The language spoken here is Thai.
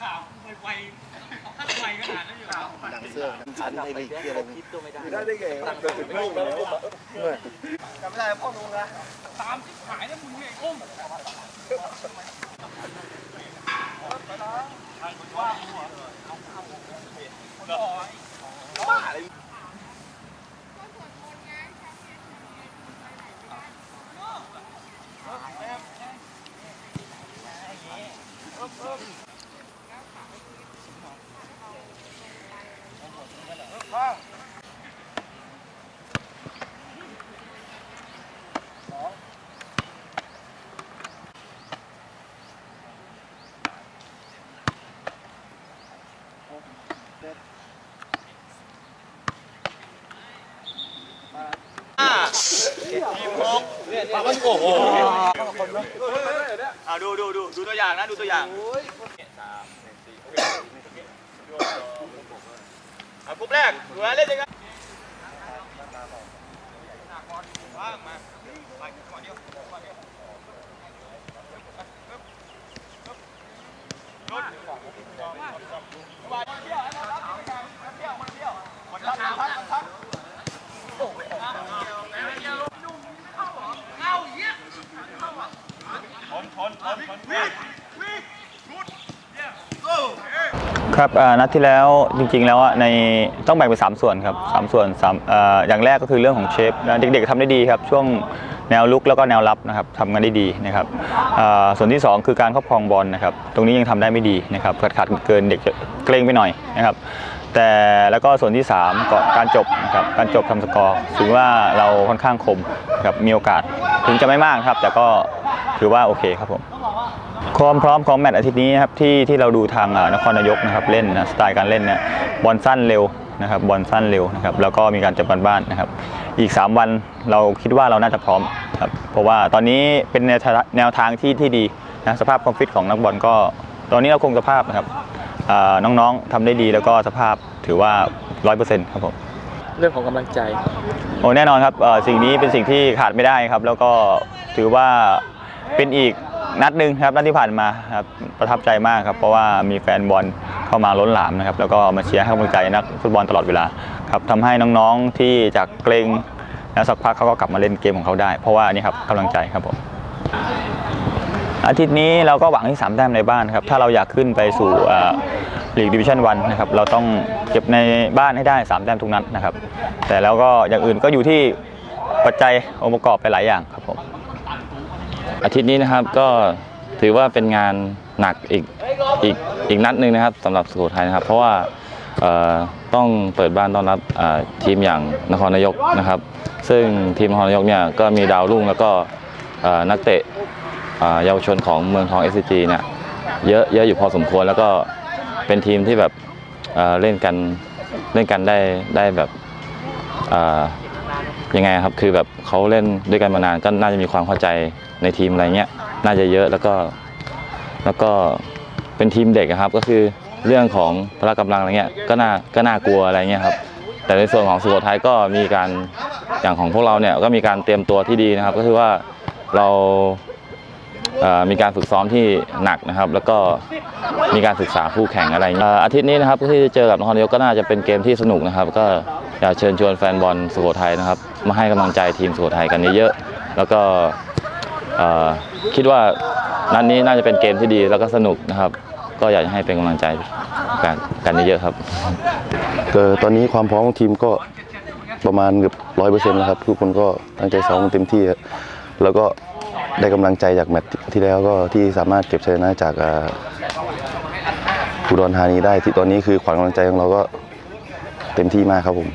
ข่าวไวๆถ้าไวขนาดนั้นอยู่แล้วหนังเสื้อน้ำชั้นไม่มีที่อะไรคิดตัวไม่ได้ได้ได้ไงเกิดถึงลูกแล้วจำไม่ได้พ่อลุงนะตามที่ขายแล้วมึงเนี่ยไโอ้อุ้มอ่าดูดูดูดูตัวอย่างนะ ดูตัวอย่างอะกรุ๊ปแรกดูนะเล่นยังไงว่างมาไปก่อนเดียวก่อนเดียวหยุดมาเที่ยวนะครับมาเที่ยวมาเที่ยวมาทักมาทักมาทักโอ้ยเอาเที่ยวเอาเหี้ย ครับนัดที่แล้วจริงๆแล้วอะในต้องแบ่งเป็น3ส่วนครับสามส่วนสามเอ่อย่างแรกก็คือเรื่องของเชฟเด็กๆทำได้ดีครับช่วงแนวลุกแล้วก็แนวรับนะครับทำกันได้ดีนะครับส่วนที่ 2 คือการครอบครองบอลนะครับตรงนี้ยังทำได้ไม่ดีนะครับขาดขาดเกินเด็กเกรงไปหน่อยนะครับแต่แล้วก็ส่วนที่3ก็การจบนะครับการจบทำสกอร์ถือว่าเราค่อนข้างคมนะครับมีโอกาสถึงจะไม่มากครับแต่ก็ถือว่าโอเคครับผม ความพร้อมของแมตช์อาทิตย์นี้นะครับที่ที่เราดูทางอ่านครนายกนะครับเล่นนะสไตล์การเล่นเนี่ยบอลสั้นเร็วนะครับบอลสั้นเร็วนะครับแล้วก็มีการจับกันบ้านนะครับอีก 3 วันเราคิดว่าเราน่าจะพร้อมครับเพราะว่าตอนนี้เป็นแนวทางแนวทางที่ที่ดีนะสภาพความฟิตของนักบอลก็ ตอนนี้เราคงสภาพนะครับอ่าน้องๆทำได้ดีแล้วก็สภาพถือว่า 100%ครับผมเรื่องของกำลังใจโอ้แน่นอนครับเอ่อสิ่งนี้เป็นสิ่งที่ขาดไม่ได้ครับ แล้วก็ถือว่าเป็นอีก นัดหนึ่งครับนัดที่ผ่านมาครับประทับใจมากครับเพราะว่ามีแฟนบอลเข้ามาล้นหลามนะครับแล้วก็มาเชียร์ให้กำลังใจนักฟุตบอลตลอดเวลาครับทำให้น้องๆที่จากเกรงแล้วสักพักเขาก็กลับมาเล่นเกมของเขาได้ เพราะว่านี่ครับกำลังใจครับผมอาทิตย์นี้เราก็หวังที่3แต้มในบ้านครับถ้าเราอยากขึ้นไปสู่ลีกดิวิชั่นวันนะครับเราต้องเก็บในบ้านให้ได้3แต้มทุกนัดนะครับแต่แล้วก็อย่างอื่นก็อยู่ที่ปัจจัยองค์ประกอบไปหลายอย่างครับผม อาทิตย์นี้นะครับก็ถือว่าเป็นงานหนักอีกอีกอีกนัดหนึ่งนะครับสำหรับสุโขทัยนะครับ เพราะว่าต้องเปิดบ้านต้อนรับทีมอย่างนครนายกนะครับ ซึ่งทีมนครนายกเนี่ยก็มีดาวรุ่งแล้วก็นักเตะเยาวชนของเมืองทอง s อ g เนี่ยเยอะเยอะอยู่พอสมควรแล้วก็เป็นทีมที่แบบเเล่นกันเล่นกันได้ได้แบบยังไงครับคือแบบเขาเล่นด้วยกันมานานก็น่าจะมีความเข้าใจ ในทีมอะไรเงี้ยน่าจะเยอะแล้วก็แล้วก็เป็นทีมเด็กอะครับก็คือเรื่องของพละกำลังอะไรเงี้ยก็น่าก็น่ากลัวอะไรเงี้ยครับแต่ในส่วนของสุโขทัยก็มีการอย่างของพวกเราเนี่ยก็มีการเตรียมตัวที่ดีนะครับ ก็คือว่าเรามีการฝึกซ้อมที่หนักนะครับ แล้วก็มีการศึกษาคู่แข่งอะไรอางเงี้ยอาทิตย์นี้นะครับที่เจอกับนครนายกก็น่าจะเป็นเกมที่สนุกนะครับ ก็อยากเชิญชวนแฟนบอลสุโขทัยนะครับ มาให้กำลังใจทีมสุโขทัยกันเยอะๆแล้วก็ คิดว่านัดนนี้น่าจะเป็นเกมที่ดีแล้วก็สนุกนะครับ ก็อยากจะให้เป็นกำลังใจกันกันเยอะๆครับตอนนี้ความพร้อมของทีมก็ประมาณเกือบร้อยเปอร์เซ็นต์แล้วครับทุกคนก็ตั้งใจซ้อมเต็มที่แล้วก็ได้กำลังใจจากแมตช์ที่แล้วก็ที่สามารถเก็บชัยชนะจากอ่าอุดรธานีได้ที่ตอนนี้คือขวัญกำลังใจของเราก็เต็มที่มากครับผม